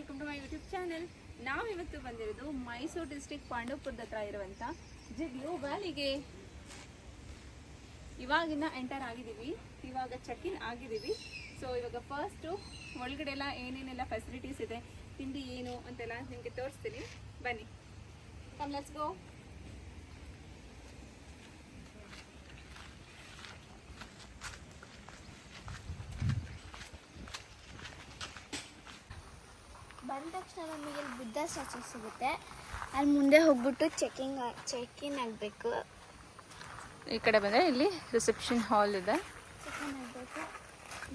Welcome to my YouTube channel ನಾವಿವತ್ತು ಬಂದಿರೋದು Mysuru district ಪಾಂಡವಪುರದ ಹತ್ರ ಇರುವಂಥ ಜಿಗ್ಲು ವ್ಯಾಲಿಗೆ ಇವಾಗಿನ ಎಂಟರ್ ಆಗಿದ್ದೀವಿ. ಇವಾಗ ಚೆಕ್ ಇನ್ ಆಗಿದ್ದೀವಿ. ಸೊ ಇವಾಗ ಫಸ್ಟು ಒಳಗಡೆ ಎಲ್ಲ ಏನೇನೆಲ್ಲ ಫೆಸಿಲಿಟೀಸ್ ಇದೆ, ತಿಂಡಿ ಏನು ಅಂತೆಲ್ಲ ನಿಮಗೆ ತೋರಿಸ್ತೀನಿ. ಬನ್ನಿ. ಕಮ್ ಲೆಟ್ಸ್ ಗೋ ಬಂದ ತಕ್ಷಣ ನಮಗೆ ಇಲ್ಲಿ ಬುದ್ಧ ಸ್ಟ್ಯಾಚು ಸಿಗುತ್ತೆ. ಅಲ್ಲಿ ಮುಂದೆ ಹೋಗ್ಬಿಟ್ಟು ಚೆಕಿಂಗ್ ಚೆಕ್ ಇನ್ ಆಗಬೇಕು. ಈ ಕಡೆ ಬಂದರೆ ಇಲ್ಲಿ ರಿಸೆಪ್ಷನ್ ಹಾಲ್ ಇದೆ. ಚೆಕ್ ಇನ್ ಆಗಬೇಕು.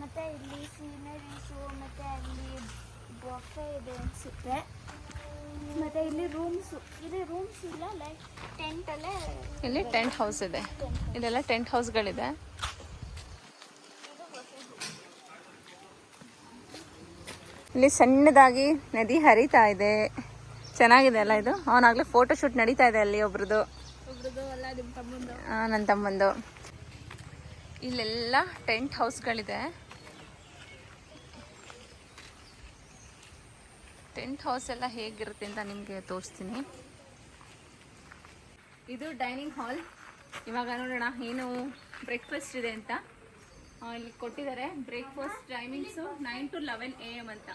ಮತ್ತು ಇಲ್ಲಿ ಸೀನರೀಸು ಮತ್ತು ಅಲ್ಲಿ ಬೊಫೆ ಇದೆ ಅನಿಸುತ್ತೆ. ಮತ್ತು ಇಲ್ಲಿ ರೂಮ್ಸು ಇಲ್ಲಿ ರೂಮ್ಸ್ ಇಲ್ಲ ಲೈಕ್ ಟೆಂಟಲ್ಲೇ ಇಲ್ಲಿ ಟೆಂಟ್ ಹೌಸ್ ಇದೆ. ಇದೆಲ್ಲ ಟೆಂಟ್ ಹೌಸ್ಗಳಿದೆ ಇಲ್ಲಿ ಸಣ್ಣದಾಗಿ ನದಿ ಹರಿತಾ ಇದೆ. ಚೆನ್ನಾಗಿದೆ ಅಲ್ಲ ಇದು? ಅವನಾಗಲೇ ಫೋಟೋ ಶೂಟ್ ನಡೀತಾ ಇದೆ ಅಲ್ಲಿ ಒಬ್ರದ್ದು ನನ್ನ ತಮ್ಮಂದು. ಇಲ್ಲೆಲ್ಲ ಟೆಂಟ್ ಹೌಸ್ಗಳಿದೆ. ಟೆಂಟ್ ಹೌಸ್ ಎಲ್ಲ ಹೇಗಿರುತ್ತೆ ಅಂತ ನಿಮಗೆ ತೋರಿಸ್ತೀನಿ. ಇದು ಡೈನಿಂಗ್ ಹಾಲ್. ಇವಾಗ ನೋಡೋಣ ಏನು ಬ್ರೇಕ್ಫಾಸ್ಟ್ ಇದೆ ಅಂತ. ಇಲ್ಲಿ ಕೊಟ್ಟಿದ್ದಾರೆ breakfast timings nine to eleven A M ಅಂತ.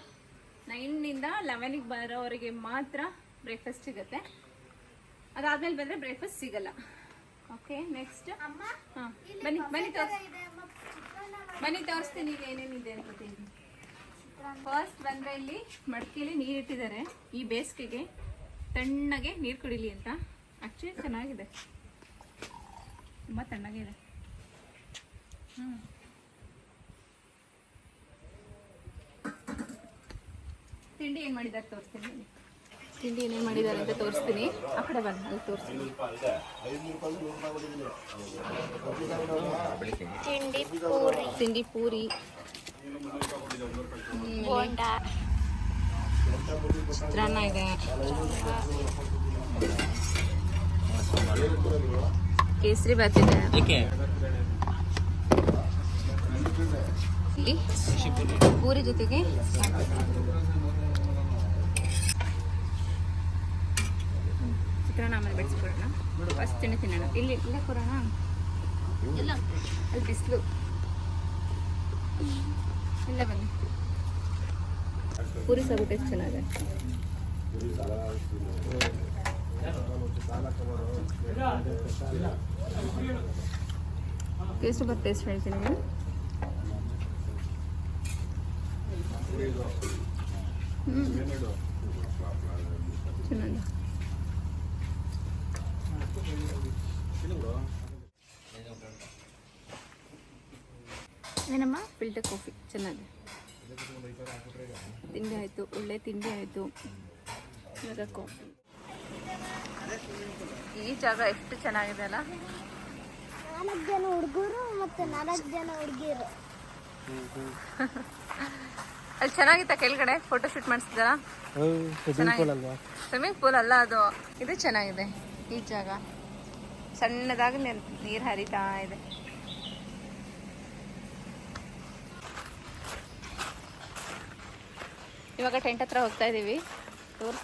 ನೈನಿಂದ ಲೆವೆನಿಗೆ ಬರೋವರೆಗೆ ಮಾತ್ರ ಬ್ರೇಕ್ಫಾಸ್ಟ್ ಸಿಗುತ್ತೆ. ಅದಾದ್ಮೇಲೆ ಬಂದರೆ ಬ್ರೇಕ್ಫಾಸ್ಟ್ ಸಿಗಲ್ಲ. ಓಕೆ ನೆಕ್ಸ್ಟ್ ಹಾಂ ಬನ್ನಿ ಬನ್ನಿ ತೋರಿಸ್ ಇದೆ ಅಮ್ಮ. ಚಿತ್ರಾನ್ನ ಬನ್ನಿ ತೋರಿಸ್ತೀನಿ ಈಗ ಏನೇನಿದೆ ಅನ್ಕೋತೀನಿ ಫಸ್ಟ್ ಬಂದರೆ ಇಲ್ಲಿ ಮಡಕೆಯಲ್ಲಿ ನೀರು ಇಟ್ಟಿದ್ದಾರೆ ಈ ಬೇಸಿಗೆಗೆ ತಣ್ಣಗೆ ನೀರು ಕುಡಿಲಿ ಅಂತ. ಆ್ಯಕ್ಚುಲಿ ಚೆನ್ನಾಗಿದೆ. ತುಂಬ ತಣ್ಣಗಿದೆ ಹ್ಞೂ ತಿಂಡಿ ಏನು ಮಾಡಿದ್ದಾರೆ ತೋರಿಸ್ತೀನಿ. ತಿಂಡಿ ಏನೇನು ಮಾಡಿದ್ದಾರೆ ಅಂತ ತೋರಿಸ್ತೀನಿ. ಆ ಕಡೆ ಬನ್ನಿ ಅಲ್ಲಿ ತೋರಿಸ್ತೀನಿ. ತಿಂಡಿ ಪೂರಿ. ತಿಂಡಿ ಪೂರಿ. ಬೋಂಡ. ಚಿತ್ರಾನ್ನ ಇದೆ. ಕೇಸರಿ ಬಾತ್ ಇದೆ. ಇಲ್ಲಿ ಪೂರಿ ಜೊತೆಗೆ ಚಿತ್ರಾನ್ನ ಆಮೇಲೆ ಬೆಳೆಸ್ಕೊಡೋಣ ಫಸ್ಟ್ ತಿಂಡಿ ತಿನ್ನೋಣ. ಇಲ್ಲಿ ಇಲ್ಲೇ ಇಲ್ಲ. ಅಲ್ಲಿ ಬಿಸಿಲು. ಇಲ್ಲ ಬನ್ನಿ. ಪೂರಿ ಸಾಗು ಟೇಸ್ಟ್ ಚೆನ್ನಾಗಿದೆ ಟೇಸ್ಟ್ ಬರ್ ಟೇಸ್ಟ್ ಹೇಳ್ತೀನಿ. ಹ್ಞೂ ಚೆನ್ನಾಗಿದೆ. ಏನಮ್ಮ? ಫಿಲ್ಟರ್ ಕಾಫಿ ಚೆನ್ನಾಗಿದೆ. ತಿಂಡಿ ಆಯಿತು. ಒಳ್ಳೆ ತಿಂಡಿ ಆಯಿತು. ಇವಾಗ ಕಾಫಿ ಈ ಜಾಗ ಎಷ್ಟು ಚೆನ್ನಾಗಿದೆ ಅಲ್ಲ? ನಾಲ್ಕು ಜನ ಹುಡುಗರು ಮತ್ತೆ ನಾಲ್ಕು ಜನ ಹುಡುಗಿಯರು ಅಲ್ಲಿ ಚೆನ್ನಾಗಿತ್ತ ಕೆಳಗಡೆ? ಫೋಟೋ ಶೂಟ್ ಮಾಡಿಸಿದಾರ? ಸ್ವಿಮ್ಮಿಂಗ್ ಪೂಲ್ ಅಲ್ಲ ಅದು. ಇದು ಚೆನ್ನಾಗಿದೆ ಈ ಜಾಗ. ಸಣ್ಣದಾಗಿ ನೀರು ಹರಿತಾ ಇದೆ. ಇವಾಗ ಟೆಂಟ್ ಹತ್ರ ಹೋಗ್ತಾ ಇದೀವಿ.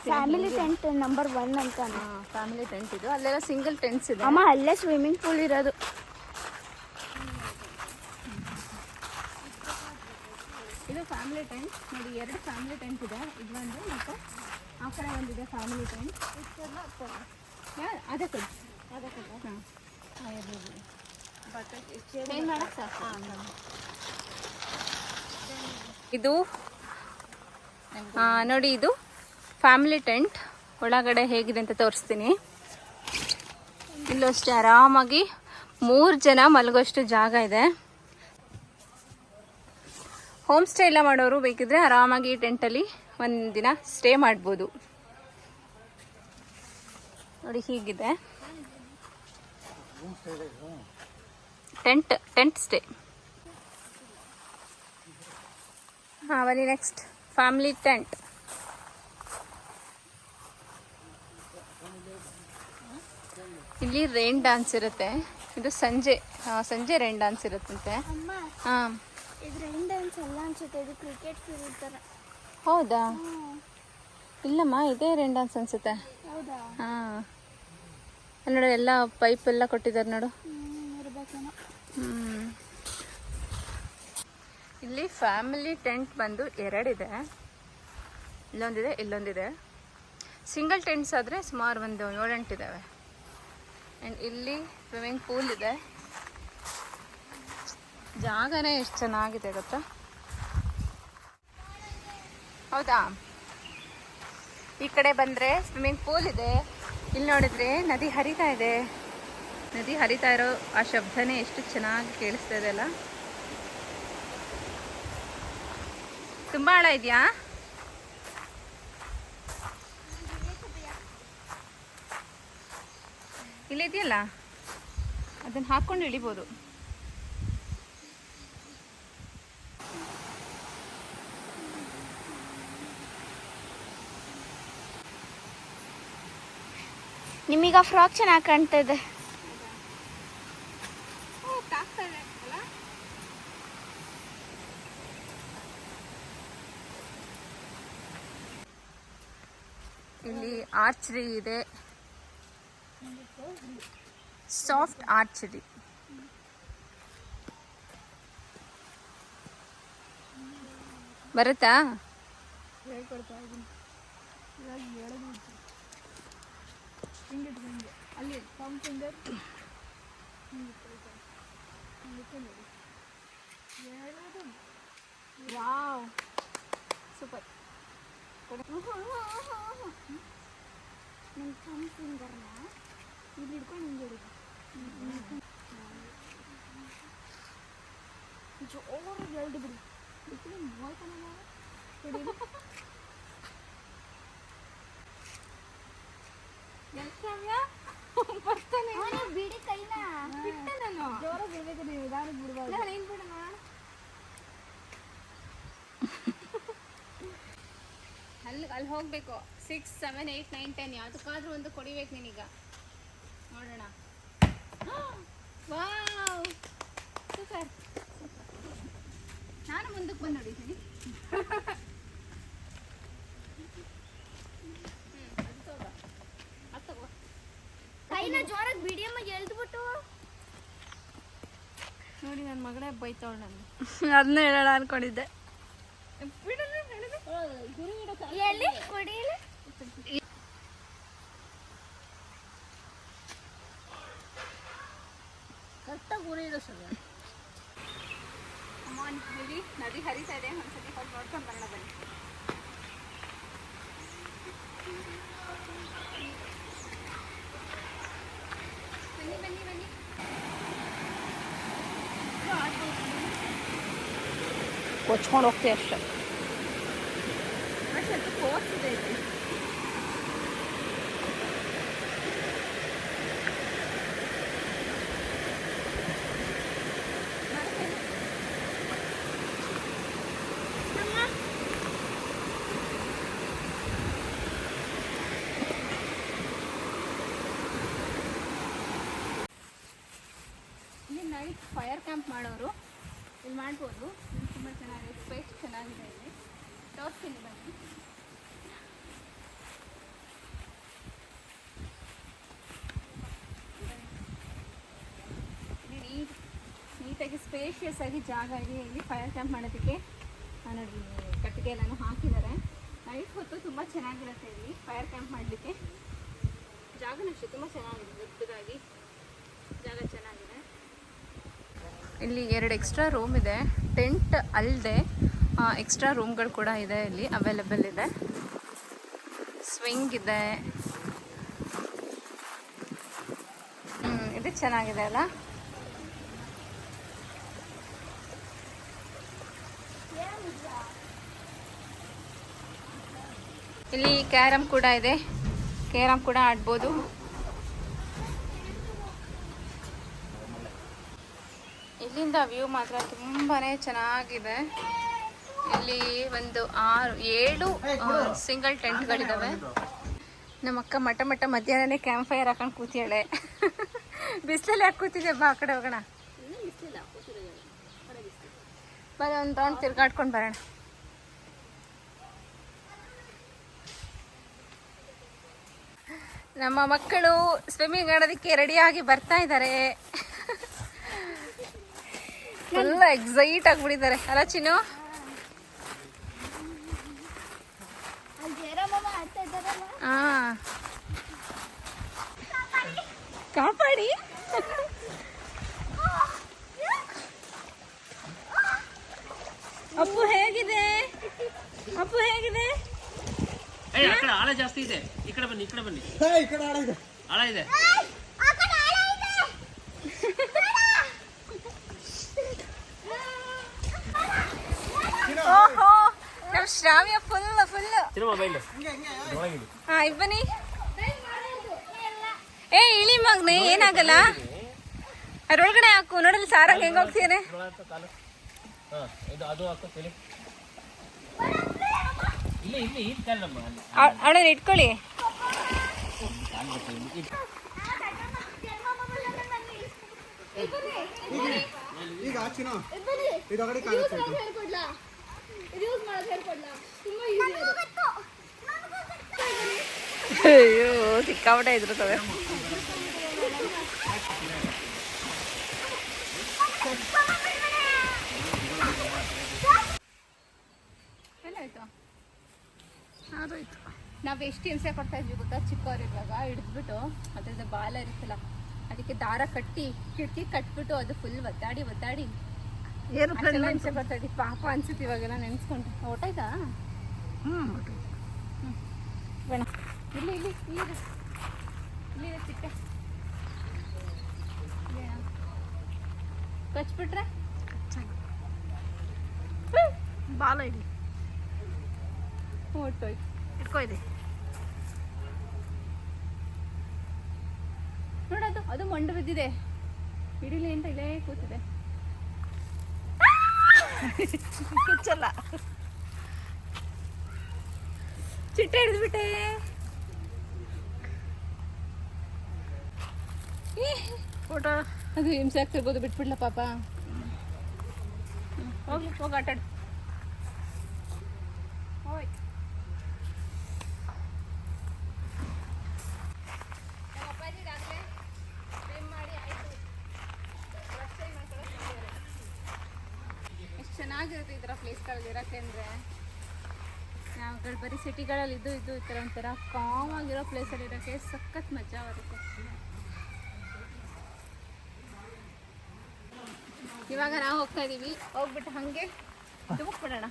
ಫ್ಯಾಮಿಲಿ ಟೆಂಟ್ ನಂಬರ್ ಒನ್ ಅಂತ ಫ್ಯಾಮಿಲಿ ಟೆಂಟ್ ಇದು. ಅಲ್ಲೆಲ್ಲ ಸಿಂಗಲ್ ಟೆಂಟ್ಸ್ ಇದೆ. ಅಮ್ಮ ಅಲ್ಲೇ ಸ್ವಿಮ್ಮಿಂಗ್ ಪೂಲ್ ಇರೋದು. ಇದು ಫ್ಯಾಮಿಲಿ ಟೆಂಟ್ ನೋಡಿ ಎರಡು ಫ್ಯಾಮಿಲಿ ಟೆಂಟ್ ಇದೆ. ಇದು ಒಂದು ಮತ್ತು ಆ ಕಡೆ ಒಂದಿದೆ ಫ್ಯಾಮಿಲಿ ಟೆಂಟ್ ಅದೇ ಕೊಡಿ. ಇದು ನೋಡಿ ಇದು ಫ್ಯಾಮಿಲಿ ಟೆಂಟ್ ಒಳಗಡೆ ಹೇಗಿದೆ ಅಂತ ತೋರಿಸ್ತೀನಿ. ಇಲ್ಲೂ ಅಷ್ಟೇ ಆರಾಮಾಗಿ ಮೂರು ಜನ ಮಲಗೋಷ್ಟು ಜಾಗ ಇದೆ. ಹೋಮ್ ಸ್ಟೇ ಎಲ್ಲ ಮಾಡೋರು ಬೇಕಿದ್ರೆ ಆರಾಮಾಗಿ ಈ ಟೆಂಟಲ್ಲಿ ಒಂದು ದಿನ ಸ್ಟೇ ಮಾಡ್ಬೋದು. ನೋಡಿ ಹೀಗಿದೆ. ಟೆಂಟ್ ಟೆಂಟ್ ಸ್ಟೇ ಹಾಂ ಬನ್ನಿ ನೆಕ್ಸ್ಟ್ ಫ್ಯಾಮಿಲಿ ಟೆಂಟ್ ಇಲ್ಲಿ ರೈನ್ ಡಾನ್ಸ್ ಇರುತ್ತೆ. ಇದು ಸಂಜೆ ಸಂಜೆ ರೈನ್ ಡಾನ್ಸ್ ಇರುತ್ತಂತೆ. ಹಾಂ. ಇದು ರೈನ್ ಅಲ್ಲ ಅನ್ಸುತ್ತೆ ಇದು ಕ್ರಿಕೆಟ್ ಫೀಲ್ಡ್ ಥರ ಹೌದಾ. ಇಲ್ಲಮ್ಮ ಇದೇ ರೈನ್ ಡಾನ್ಸ್ ಅನ್ಸುತ್ತೆ. ಹೌದಾ? ಹಾಂ. ನೋಡು, ಎಲ್ಲ ಪೈಪ್ ಎಲ್ಲ ಕೊಟ್ಟಿದ್ದಾರೆ ನೋಡು. ಇಲ್ಲಿ ಫ್ಯಾಮಿಲಿ ಟೆಂಟ್ ಬಂದು ಎರಡಿದೆ. ಇಲ್ಲೊಂದಿದೆ ಇಲ್ಲೊಂದಿದೆ. ಸಿಂಗಲ್ ಟೆಂಟ್ಸ್ ಆದರೆ ಸುಮಾರು ಒಂದು ಏಳೆಂಟು ಇದ್ದಾವೆ ಆ್ಯಂಡ್ ಇಲ್ಲಿ ಸ್ವಿಮ್ಮಿಂಗ್ ಪೂಲ್ ಇದೆ. ಜಾಗನೇ ಎಷ್ಟು ಚೆನ್ನಾಗಿದೆ ಗೊತ್ತಾ? ಹೌದಾ? ಈ ಕಡೆ ಬಂದರೆ ಸ್ವಿಮ್ಮಿಂಗ್ ಪೂಲ್ ಇದೆ. ಇಲ್ಲಿ ನೋಡಿದ್ರೆ ನದಿ ಹರಿತಾ ಇದೆ. ನದಿ ಹರಿತಾ ಇರೋ ಆ ಶಬ್ದನೇ ಎಷ್ಟು ಚೆನ್ನಾಗಿ ಕೇಳಿಸ್ತಾ ಇದೆ ಅಲ್ಲ? ತುಂಬಾ ಆಳ ಇದೆಯಾ? ಇಲ್ಲಿದೆಯಲ್ಲ ಅದನ್ನ ಹಾಕೊಂಡು ಇಳಿಬೋದು. ನಿಮೀಗ ಫ್ರಾಕ್ ಚೆನ್ನಾಗಿ ಕಾಣ್ತಾ ಇದೆ ಇಲ್ಲಿ ಆರ್ಚರಿ ಇದೆ. ಸಾಫ್ಟ್ ಆರ್ಚರಿ ಬರುತ್ತಾ? ವಾವ್ ಸೂಪರ್ ನನ್ನ ಥಮ್ ಫಿಂಗರ್ನ ಇಲ್ಲಿ ಹಿಡ್ಕೊಂಡು ಹಿಂಗೆ ಹಿಡಿದು ಜೋರಾಗಿ ಎರಡು ಬಿಡಿ ಬಿಟ್ಟು ಮೋಯ್ತಾನಲ್ಲ ಹಿಡಿದು ಬಿಡಿ ಕೈನ ಬಿಟ್ಟೆ ನಾನು ಜೋರ ಬಿಡ್ಬೇಕು ನೀವು ನಿಧಾನಕ್ಕೆ ಬಿಡ್ಬಾರ್ದು ನಾನು ಏನ್ ಬಿಡು ಅಲ್ಲಿ ಅಲ್ಲಿ ಹೋಗ್ಬೇಕು. Six seven eight nine ten ಯಾವುದಕ್ಕಾದ್ರೂ ಒಂದು ಕೊಡಿಬೇಕು ನೀನೀಗ. ನೋಡೋಣ. ವಾವ್ ಸೂಪರ್ ನಾನು ಮುಂದಕ್ಕೆ ಬಂದು ನೋಡಿದ್ದೀನಿ ಕೈನ ಜೋರಾಗಿ ಬಿಡಿಯಮ್ಮ ಎಳ್ದ್ಬಿಟ್ಟು. ನೋಡಿ ನನ್ನ ಮಗಳೇ ಬೈತಾವಳು ನಾನು ಅದನ್ನ ಹೇಳೋಣ ಅನ್ಕೊಂಡಿದ್ದೆ. ಎಲ್ಲಿ ಕೊಡಿಲಿ ಅಮ್ಮ ನದಿ ನದಿ ಹರಿತಾ ಇದೆ ಒಂದ್ಸತಿ ಹೋಗಿ ನೋಡ್ಕೊಂಡು ಬರೋಣ ಬನ್ನಿ. ಕೊಚ್ಕೊಂಡು ಹೋಗ್ತೀವಿ ಅಷ್ಟೇ ಇಲ್ಲಿ ನೈಟ್ ಫೈರ್ ಕ್ಯಾಂಪ್ ಮಾಡೋರು ಇಲ್ಲಿ ಮಾಡ್ಬೋದು. ತುಂಬ ಚೆನ್ನಾಗಿದೆ. ಸ್ಪೇಸ್ ಚೆನ್ನಾಗಿದೆ ಇಲ್ಲಿ. ತೋರಿಸ್ತೀನಿ ಬನ್ನಿ. ನೀಟ್, ನೀಟಾಗಿ ಸ್ಪೇಷಿಯಸ್ ಆಗಿ ಜಾಗ ಇದೆ ಇಲ್ಲಿ. ಫೈರ್ ಕ್ಯಾಂಪ್ ಮಾಡೋದಕ್ಕೆ. ನೋಡಿ ಕಟ್ಟಿಗೆ ಎಲ್ಲನೂ ಹಾಕಿದ್ದಾರೆ. ನೈಟ್ ಹೊತ್ತು ತುಂಬ ಚೆನ್ನಾಗಿರುತ್ತೆ ಇಲ್ಲಿ ಫೈರ್ ಕ್ಯಾಂಪ್ ಮಾಡಲಿಕ್ಕೆ. ಜಾಗನೂ ಅಷ್ಟೇ, ತುಂಬ ಚೆನ್ನಾಗಿದೆ, ದೊಡ್ಡದಾಗಿ. ಜಾಗ ಚೆನ್ನಾಗಿದೆ. ಇಲ್ಲಿ ಎರಡು ಎಕ್ಸ್ಟ್ರಾ ರೂಮ್ ಇದೆ. ಟೆಂಟ್ ಅಲ್ಲದೆ ಎಕ್ಸ್ಟ್ರಾ ರೂಮ್ಗಳು ಕೂಡ ಇದೆ ಇಲ್ಲಿ ಅವೈಲೇಬಲ್ ಇದೆ. ಸ್ವಿಂಗ್ ಇದೆ. ಇದು ಚೆನ್ನಾಗಿದೆ ಅಲ್ಲ? ಇಲ್ಲಿ ಕ್ಯಾರಮ್ ಕೂಡ ಇದೆ. ಕ್ಯಾರಮ್ ಕೂಡ ಆಡ್ಬೋದು. ಇಲ್ಲಿಂದ ವ್ಯೂ ಮಾತ್ರ ತುಂಬಾನೇ ಚೆನ್ನಾಗಿದೆ. ಇಲ್ಲಿ ಒಂದು ಆರು ಏಳು ಸಿಂಗಲ್ ಟೆಂಟ್ಗಳಿದಾವೆ. ನಮ್ಮ ಅಕ್ಕ ಮಠ ಮಠ ಮಧ್ಯಾಹ್ನನೇ ಕ್ಯಾಂಪ್ ಫೈರ್ ಹಾಕೊಂಡು ಕೂತಿಯಾಳೆ ಬಿಸಿಲಲ್ಲಿ ಯಾಕೆ ಕೂತಿದ್ದೆ ಬಾ ಆ ಕಡೆ ಹೋಗೋಣ. ಬರೋ ಒಂದು ರೌಂಡ್ ತಿರ್ಗಾಡ್ಕೊಂಡು ಬರೋಣ. ನಮ್ಮ ಮಕ್ಕಳು ಸ್ವಿಮ್ಮಿಂಗ್ ಆಡೋದಕ್ಕೆ ರೆಡಿಯಾಗಿ ಬರ್ತಾ ಇದ್ದಾರೆ ಫುಲ್ ಎಕ್ಸೈಟ್ ಆಗ್ಬಿಟ್ಟಿದ್ದಾರೆ. ಅಲ್ಲ ಚಿನ್ನು? ಕಾಪಾಡಿ. ಅಪ್ಪು ಹೇಗಿದೆ? ಅಪ್ಪು ಹೇಗಿದೆ? ಆಳ ಜಾಸ್ತಿ ಇದೆ. ಈ ಕಡೆ ಬನ್ನಿ ಈ ಕಡೆ ಬನ್ನಿ. ಆಳ ಇದೆ ಆಳ ಇದೆ ಆ ಕಡೆ ಆಳ ಇದೆ ಓಹೋ ನಮ್ ಶ್ರಾವ್ಯ ಫುಲ್ ಫುಲ್ ತಿರು ಮೊಬೈಲ್ ಹಾ ಇಬ್ಬನಿ. ಏ ಇಳಿ ಮಗ್ನೆ ಏನಾಗಲ್ಲ? ಅದ್ರೊಳಗಡೆ ಹಾಕು ನೋಡಲ್ಲಿ ಸಾರಂಗ್ ಹೆಂಗ ಹೋಗ್ತೀನಿ ಹಾ ಇದು ಅದು ಹಾಕೋ ತಲೆ. ಇಲ್ಲಿ ಇಲ್ಲಿ ಇಲ್ಲಿ ಕಾಲಮ್ಮ ಅಲ್ಲಿ. ಅವಳನ್ನ ಇಟ್ಕೊಳ್ಳಿ. ಈಗ ಹಾಕಿನ ಇದು ಅಗಡಿ ಯೂಸ್ ಮಾಡೋದು ಹೇಳ್ಕೊಡ್ಲಾ? ಅಯ್ಯೋ ಸಿಕ್ಕಾಪಟ್ಟೆ ಇದ್ರು ತವೆ. ನಾವು ಎಷ್ಟು ಹಿಂಸೆ ಕೊಡ್ತಾ ಇದ್ವಿ ಗೊತ್ತಾ? ಚಿಕ್ಕವರಿರುವಾಗ ಹಿಡಿದ್ಬಿಟ್ಟು ಅದ್ರದ್ದು ಬಾಲ ಇರುತ್ತಲ್ಲ ಅದಕ್ಕೆ ದಾರ ಕಟ್ಟಿ ಕಿಟಕಿ ಕಟ್ಬಿಟ್ಟು ಅದು ಫುಲ್ ಒದ್ದಾಡಿ ಒದ್ದಾಡಿ. ಏನು ಹಿಂಸೆ ಕೊಡ್ತಾ ಇದ್ವಿ. ಪಾಪ ಅನ್ಸುತ್ತೆ ಇವಾಗೆಲ್ಲ ನೆನ್ಸ್ಕೊಂಡು ಹೊಟ್ಟಾಯ್ತಾ ಬೇಡ ಇಲ್ಲಿ ಇಲ್ಲಿ ಇಲ್ಲಿ ಇಲ್ಲಿ ಬೇಡ. ಕಚ್ಬಿಟ್ರೆ ಬಾಲ ಇಲ್ಲಿ ಹೊಟ್ಟೋಯ್ತು ಇಟ್ಕೋ ಇದೆ ನೋಡದು ಅದು ಮಂಡು ಬಿದ್ದಿದೆ ಅಂತ ಇಲ್ಲೇ ಕೂತಿದೆ ಕುಚ್ಚಲ್ಲ ಚಿಟ್ಟೆ ಹಿಡಿದ್ಬಿಟ್ಟೆ. ಫೋಟೋ. ಅದು ಹಿಂಸೆ ಆಗ್ತಿರ್ಬೋದು ಬಿಟ್ಬಿಡ್ಲ ಪಾಪ. ಹೋಗ್ಲಿ, ಹೋಗಿ ಆಟಾಡು ಹೋಯ್. ಚೆನ್ನಾಗಿರುತ್ತೆ ಈ ಥರ ಪ್ಲೇಸ್ಗಳಲ್ಲಿ ಇರೋಕ್ಕೆ ಅಂದರೆ. ನಾವುಗಳು ಬರೀ ಸಿಟಿಗಳಲ್ಲಿ ಇದ್ದು ಇದ್ದು ಈ ಥರ ಒಂಥರ ಕಾಮ್ ಆಗಿರೋ ಪ್ಲೇಸಲ್ಲಿ ಇರೋಕ್ಕೆ ಸಖತ್ ಮಜಾ ಬರುತ್ತೆ. ಇವಾಗ ನಾವು ಹೋಗ್ತಾ ಇದ್ದೀವಿ ಹೋಗ್ಬಿಟ್ಟು ಹಂಗೆ ಬಿಡೋಣ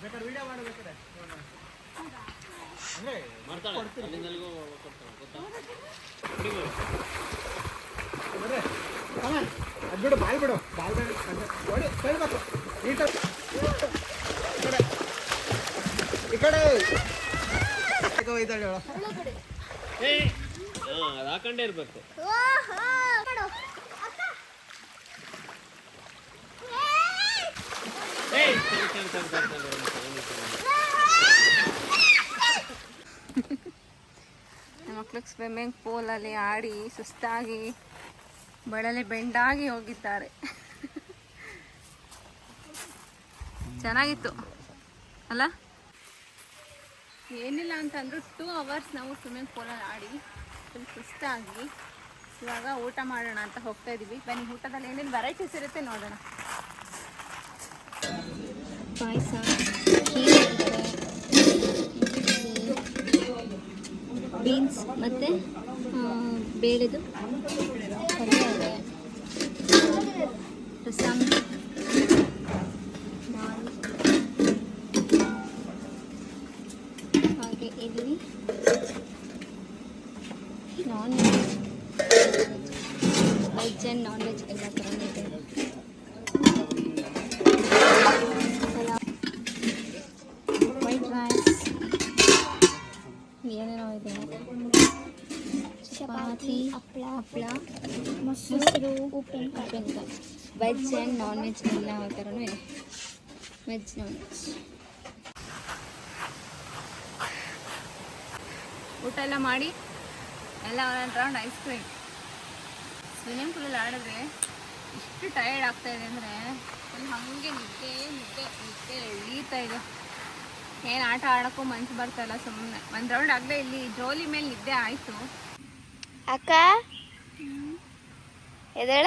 ಬೇಕಾದ್ರೆ ವಿಡಿಯೋ ಮಾಡಬೇಕಾರೆ ಅದು ಬಿಡು ಬಾಲ್ ಬಿಡು ಬಾಲ್ ಬಿಡಿ ನೋಡಿ ಕೇಳ್ಬೇಕು ನೀಟಾಗಿ ಈ ಕಡೆ ಒಯ್ದಾಳೆ. ಏಯ್ ಹಾ ಅದು ಹಾಕೊಂಡೇ ಇರ್ಬೇಕು ಏಯ್ ಸರಿ ಸರಿ ಸರಿ ಸರಿ ಸರಿ ಸರಿ ಸರಿ ಮಕ್ಳಿಗೆ ಸ್ವಿಮ್ಮಿಂಗ್ ಪೂಲಲ್ಲಿ ಆಡಿ ಸುಸ್ತಾಗಿ ಬಳಲೆ ಬೆಂಡಾಗಿ ಹೋಗಿದ್ದಾರೆ. ಚೆನ್ನಾಗಿತ್ತು. ಅಲ್ಲ? ಏನಿಲ್ಲ ಅಂತಂದ್ರು ಟೂ ಅವರ್ಸ್ ನಾವು ಸ್ವಿಮ್ಮಿಂಗ್ ಪೂಲಲ್ಲಿ ಆಡಿ ಫುಲ್ ಸುಸ್ತಾಗಿ ಇವಾಗ ಊಟ ಮಾಡೋಣ ಅಂತ ಹೋಗ್ತಾ ಇದೀವಿ. ಬನ್ನಿ ಊಟದಲ್ಲಿ ಏನೇನು ವೆರೈಟೀಸ್ ಇರುತ್ತೆ ನೋಡೋಣ. ಪಾಯಸ. ಬೀನ್ಸ್ ಮತ್ತು ಬೇಳೆದು. ಪಲ್ಯ ರಸಮ್ ದಾಲ್ ಹಾಗೆ ಇಲ್ಲಿ non veg veg and non veg ಎಲ್ಲ ಥರನೂ ಇದೆ. ವೈಟ್ ರೈಸ್ ಏನೇನೋ ಇದೆ. ಚಪಾತಿ ಹಪ್ಪಳ ಹಪ್ಪಳ ಮೊಸರು ಉಪ್ಪಿನಕಾಯಿ. ವೆಜ್ ಆ್ಯಂಡ್ ನಾನ್ ವೆಜ್ ಎಲ್ಲ ಥರನೂ ಇದೆ. ವೆಜ್ ನಾನ್ ವೆಜ್ ಊಟ ಎಲ್ಲ ಮಾಡಿ? ಎಲ್ಲ ಒಂದೊಂದು ರೌಂಡ್ ಐಸ್ ಕ್ರೀಮ್ ಸ್ವಿಮ್ಮಿಂಗ್ ಪೂಲಲ್ಲಿ ಆಡಿದ್ರೆ ಎಷ್ಟು ಟಯರ್ಡ್ ಆಗ್ತಾ ಇದೆ ಅಂದರೆ ಹಾಗೆ ನಿದ್ದೆ ನಿದ್ದೆ ನಿದ್ದೆ ಎಳೀತಾ ಇದೆ. ಏನು ಆಟ ಆಡೋಕ್ಕೂ ಮನ್ಸು ಬರ್ತಾ ಇಲ್ಲ ಸುಮ್ಮನೆ ಒಂದು ರೌಂಡ್ ಆಗಲೇ ಇಲ್ಲಿ ಜೋಲಿ ಮೇಲೆ ನಿದ್ದೆ ಆಯಿತು. ಅಕ್ಕ? ಎದೇಳ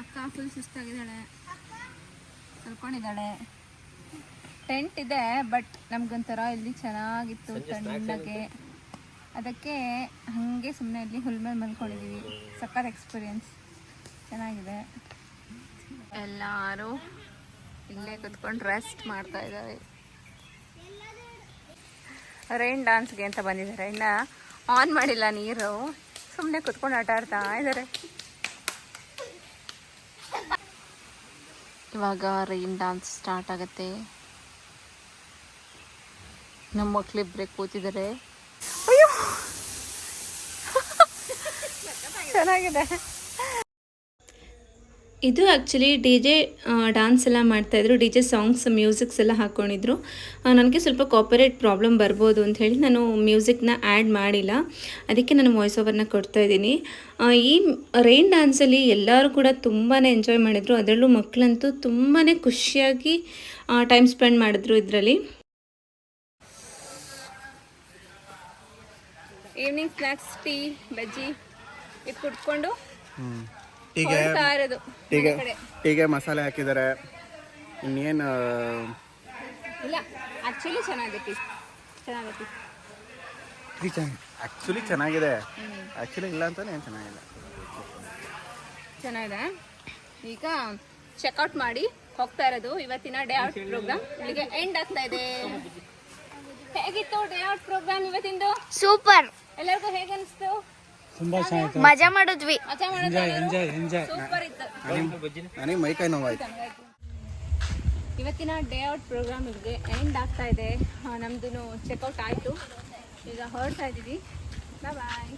ಅಕ್ಕ ಫುಲ್ ಸುಸ್ತಾಗಿದ್ದಾಳೆ. ಕಲ್ಕೊಂಡಿದ್ದಾಳೆ ಟೆಂಟ್ ಇದೆ ಬಟ್ ನಮ್ಗೊಂಥರ ಇಲ್ಲಿ ಚೆನ್ನಾಗಿತ್ತು ತಣ್ಣಗೆ. ಅದಕ್ಕೆ ಹಾಗೆ ಸುಮ್ಮನೆ ಇಲ್ಲಿ ಹುಲ್ ಮೇಲೆ ಮಲ್ಕೊಂಡಿದ್ದೀವಿ ಸಕ್ಕತ್ ಎಕ್ಸ್ಪೀರಿಯನ್ಸ್ ಚೆನ್ನಾಗಿದೆ. ಎಲ್ಲರೂ ಇಲ್ಲೇ ಕುತ್ಕೊಂಡು ರೆಸ್ಟ್ ಮಾಡ್ತಾ ಇದ್ದಾರೆ. ರೈನ್ ಡಾನ್ಸ್ಗೆ ಅಂತ ಬಂದಿದ್ದಾರೆ. ಇನ್ನು ಆನ್ ಮಾಡಿಲ್ಲ ನೀರು. ಸುಮ್ಮನೆ ಕುತ್ಕೊಂಡು ಆಟ ಆಡ್ತಾ ಇದ್ದಾರೆ. ಇವಾಗ ರೈನ್ ಡಾನ್ಸ್ ಸ್ಟಾರ್ಟ್ ಆಗುತ್ತೆ. ನಮ್ಮ ಮಕ್ಳಿಬ್ರೆ ಕೂತಿದ್ದಾರೆ. ಅಯ್ಯೋ! ಚೆನ್ನಾಗಿದೆ. ಇದು ಆ್ಯಕ್ಚುಲಿ ಡಿ ಜೆ ಡ್ಯಾನ್ಸ್ ಎಲ್ಲ ಮಾಡ್ತಾಯಿದ್ರು ಡಿ ಜೆ ಸಾಂಗ್ಸ್ ಮ್ಯೂಸಿಕ್ಸ್ ಎಲ್ಲ ಹಾಕ್ಕೊಂಡಿದ್ರು ನನಗೆ ಸ್ವಲ್ಪ ಕಾಪರೇಟ್ ಪ್ರಾಬ್ಲಮ್ ಬರ್ಬೋದು ಅಂತ ಹೇಳಿ ನಾನು ಮ್ಯೂಸಿಕ್ನ ಆ್ಯಡ್ ಮಾಡಿಲ್ಲ. ಅದಕ್ಕೆ ನಾನು ವಾಯ್ಸ್ ಓವರ್ನ ಕೊಡ್ತಾ ಇದ್ದೀನಿ. ಈ ರೈನ್ ಡ್ಯಾನ್ಸಲ್ಲಿ ಎಲ್ಲರೂ ಕೂಡ ತುಂಬಾ ಎಂಜಾಯ್ ಮಾಡಿದರು. ಅದರಲ್ಲೂ ಮಕ್ಕಳಂತೂ ತುಂಬಾ ಖುಷಿಯಾಗಿ ಟೈಮ್ ಸ್ಪೆಂಡ್ ಮಾಡಿದ್ರು ಇದರಲ್ಲಿ. ಈವ್ನಿಂಗ್ ಸ್ನ್ಯಾಕ್ಸ್ ಟೀ ಬಜ್ಜಿ ಇದು ಕುಟ್ಕೊಂಡು ಈಗ ಈಗ ಟೀಗೆ ಮಸಾಲೆ ಹಾಕಿದ್ದಾರೆ. ಇನ್ನೇನು ಇಲ್ಲ ಆ್ಯಕ್ಚುಲಿ ಚೆನ್ನಾಗಿದೆ ಚೆನ್ನಾಗೈತಿ ಚೆನ್ನಾಗಿದೆ ಟೀ ಆ್ಯಕ್ಚುಲಿ ಚೆನ್ನಾಗಿದೆ. ಆ್ಯಕ್ಚುಲಿ ಇಲ್ಲ ಅಂತಾನೆ ಏನು ಚೆನ್ನಾಗಿಲ್ಲ. ಚೆನ್ನಾಗಿದೆ. ಈಗ ಚೆಕ್ಔಟ್ ಮಾಡಿ ಹೋಗ್ತಾ ಇರೋದು. ಇವತ್ತಿನ ಡೇ ಔಟ್ ಪ್ರೋಗ್ರಾಮ್ ಇಲ್ಲಿಗೆ ಎಂಡ್ ಆಗ್ತಾ ಇದೆ. ಹೇಗಿತ್ತು ಡೇ ಔಟ್ ಪ್ರೋಗ್ರಾಮ್ ಇವತ್ತಿಂದು? ಸೂಪರ್ ಎಲ್ಲರಿಗೂ ಹೇಗೆ ಅನಿಸ್ತು ಮಜಾ ಮಾಡಿದ್ವಿ. ಮಜಾ ಎಂಜಾಯ್ ಸೂಪರ್ ಇತ್ತು. ನನಗೆ ಮೈಕೈ ನೋವಾಯ್ತು. ಇವತ್ತಿನ ಡೇ ಔಟ್ ಪ್ರೋಗ್ರಾಮ್ ಇದೆ ಎಂಡ್ ಆಗ್ತಾ ಇದೆ. ನಮ್ಮದು ಚೆಕ್ಔಟ್ ಆಯಿತು. ಈಗ ಹೊರಡ್ತಾ ಇದ್ದೀವಿ. ಬಾಯ್